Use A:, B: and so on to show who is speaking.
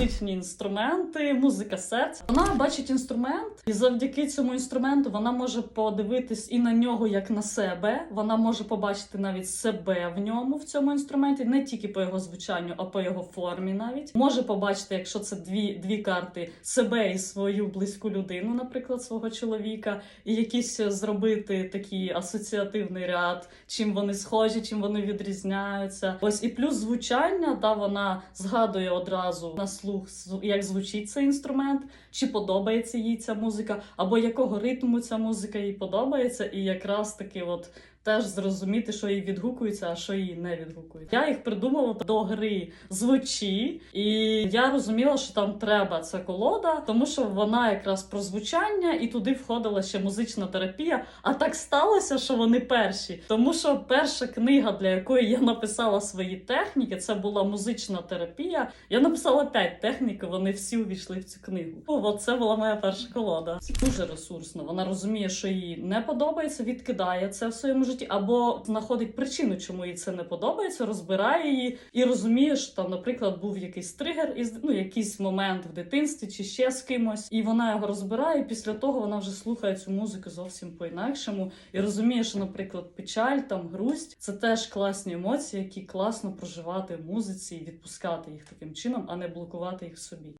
A: музичні інструменти, музика серця. Вона бачить інструмент, і завдяки цьому інструменту вона може подивитись і на нього як на себе. Вона може побачити навіть себе в ньому в цьому інструменті, не тільки по його звучанню, а по його формі. Навіть може побачити, якщо це дві, дві карти, себе і свою близьку людину, наприклад, свого чоловіка, і якісь зробити такий асоціативний ряд, чим вони схожі, чим вони відрізняються. Ось і плюс звучання, та вона згадує одразу на слух, зв- як звучить цей інструмент, чи подобається їй ця музика, або якого ритму ця музика їй подобається, і якраз таки, от. Теж зрозуміти, що їй відгукується, а що їй не відгукується. Я їх придумала до гри звучі, і я розуміла, що там треба ця колода, тому що вона якраз про звучання, і туди входила ще музична терапія. А так сталося, що вони перші. Тому що перша книга, для якої я написала свої техніки, це була музична терапія. Я написала п'ять технік, і вони всі увійшли в цю книгу. О, от це була моя перша колода. Дуже ресурсно. Вона розуміє, що їй не подобається, відкидає це в своєму житті, або знаходить причину, чому їй це не подобається, розбирає її і розуміє, що там, наприклад, був якийсь тригер, із ну якийсь момент в дитинстві чи ще з кимось, і вона його розбирає. Після того вона вже слухає цю музику зовсім по-інакшому і розуміє, що, наприклад, печаль, там грусть це теж класні емоції, які класно проживати в музиці і відпускати їх таким чином, а не блокувати їх собі.